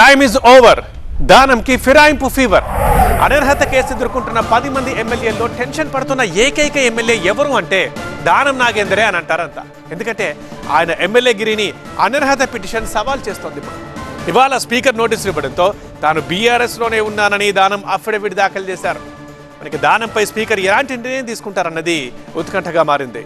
Time is over దానంకి ఫిరాయింపు fever అనర్హత కేసు ఎదుర్కొంటున్న పది మంది ఎమ్మెల్యేల్లో టెన్షన్ పడుతున్న ఏకైక ఎమ్మెల్యే ఎవరు అంటే దానం నాగేందరే అని అంటారంతా ఎందుకంటే ఆయన ఎమ్మెల్యే గిరిని అనర్హత పిటిషన్ సవాల్ చేస్తోంది. ఇప్పుడు ఇవాళ స్పీకర్ నోటీసులు ఇవ్వడంతో తాను బీఆర్ఎస్లోనే ఉన్నానని దానం అఫిడవిట్ దాఖలు చేశారు. మనకి దానంపై స్పీకర్ ఎలాంటి నిర్ణయం తీసుకుంటారన్నది ఉత్కంఠగా మారింది.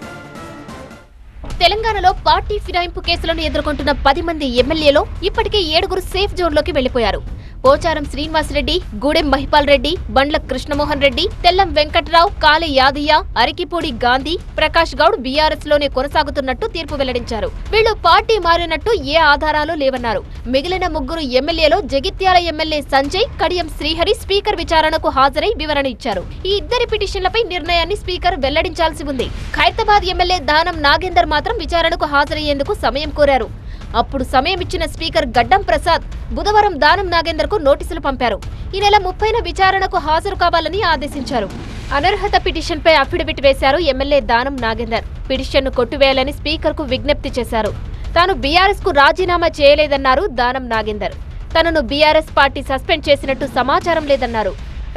తెలంగాణలో పార్టీ ఫిరాయింపు కేసులను ఎదుర్కొంటున్న పది మంది ఎమ్మెల్యేలో ఇప్పటికే ఏడుగురు సేఫ్ జోన్లోకి వెళ్ళిపోయారు పోచారం శ్రీనివాసరెడ్డి గూడెం మహిపాల్ రెడ్డి బండ్ల కృష్ణమోహన్ రెడ్డి తెల్లం వెంకట్రావు కాళి యాదయ్య అరికిపూడి గాంధీ ప్రకాష్ గౌడ్ బీఆర్ఎస్లోనే కొనసాగుతున్నట్టు తీర్పు వెల్లడించారు. వీళ్ళు పార్టీ మారినట్టు ఏ ఆధారాలు లేవన్నారు. మిగిలిన ముగ్గురు ఎమ్మెల్యేలో జగిత్యాల ఎమ్మెల్యే సంజయ్ కడియం శ్రీహరి స్పీకర్ విచారణకు హాజరై వివరణ ఇచ్చారు. ఈ ఇద్దరి పిటిషన్లపై నిర్ణయాన్ని స్పీకర్ వెల్లడించాల్సి ఉంది. ఖైరతాబాద్ ఎమ్మెల్యే దానం నాగేందర్ మాత్రం విచారణకు హాజరయ్యేందుకు సమయం కోరారు. అప్పుడు సమయం ఇచ్చిన స్పీకర్ గడ్డం ప్రసాద్ బుధవారం దానం నాగేందర్కు నోటీసులు పంపారు. ఈ నెల ముప్పైన విచారణకు హాజరు కావాలని ఆదేశించారు. అనర్హత పిటిషన్ పై అఫిడవిట్ వేశారు ఎమ్మెల్యే దానం నాగేందర్. పిటిషన్ను కొట్టువేయాలని స్పీకర్కు విజ్ఞప్తి చేశారు. తాను బీఆర్ఎస్కు రాజీనామా చేయలేదన్నారు దానం నాగేందర్. తనను బీఆర్ఎస్ పార్టీ సస్పెండ్ చేసినట్టు సమాచారం లేదన్నారు.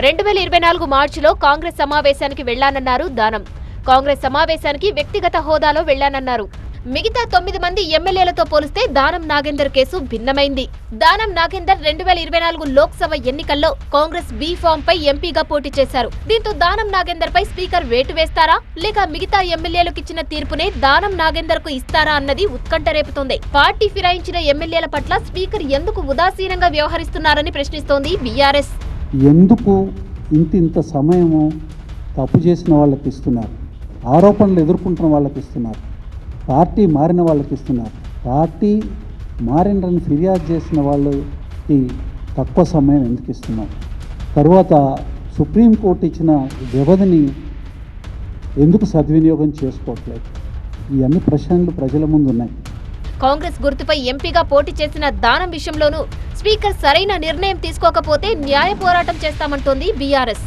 రెండు వేల ఇరవై నాలుగు మార్చిలో కాంగ్రెస్ సమావేశానికి వెళ్ళానన్నారు దానం. కాంగ్రెస్ సమావేశానికి వ్యక్తిగత హోదాలో వెళ్ళానన్నారు. మిగతా తొమ్మిది మంది ఎమ్మెల్యేలతో పోలిస్తే దానం నాగేందర్ కేసు భిన్నమైంది. దానం నాగేందర్ రెండు వేల ఇరవై నాలుగు లోక్సభ ఎన్నికల్లో కాంగ్రెస్ బి ఫామ్ పై ఎంపీగా పోటీ చేశారు. దీంతో దానం నాగేందర్ పై స్పీకర్ వేటు వేస్తారా? లేక మిగతా ఎమ్మెల్యేలకు ఇచ్చిన తీర్పునే దానం నాగేందర్కు ఇస్తారా అన్నది ఉత్కంఠ రేపుతోంది. పార్టీ ఫిరాయించిన ఎమ్మెల్యేల పట్ల స్పీకర్ ఎందుకు ఉదాసీనంగా వ్యవహరిస్తున్నారని ప్రశ్నిస్తోంది బీఆర్ఎస్. ఎందుకు ఇంత ఇంత సమయము తప్పు చేసిన వాళ్ళకి ఇస్తున్నారు? ఆరోపణలు ఎదుర్కొంటున్న వాళ్ళకి ఇస్తున్నారు? పార్టీ మారిన వాళ్ళకి ఇస్తున్నారు. పార్టీ మారినని ఫిర్యాదు చేసిన వాళ్ళకి తక్కువ సమయం ఎందుకు ఇస్తున్నారు? తర్వాత సుప్రీంకోర్టు ఇచ్చిన వ్యవధిని ఎందుకు సద్వినియోగం చేసుకోవట్లేదు? ఇవన్నీ ప్రశ్నలు ప్రజల ముందు ఉన్నాయి. కాంగ్రెస్ గుర్తుపై ఎంపీగా పోటీ చేసిన దానం విషయంలోనూ స్పీకర్ సరైన నిర్ణయం తీసుకోకపోతే న్యాయ పోరాటం చేస్తామంటోంది బీఆర్ఎస్.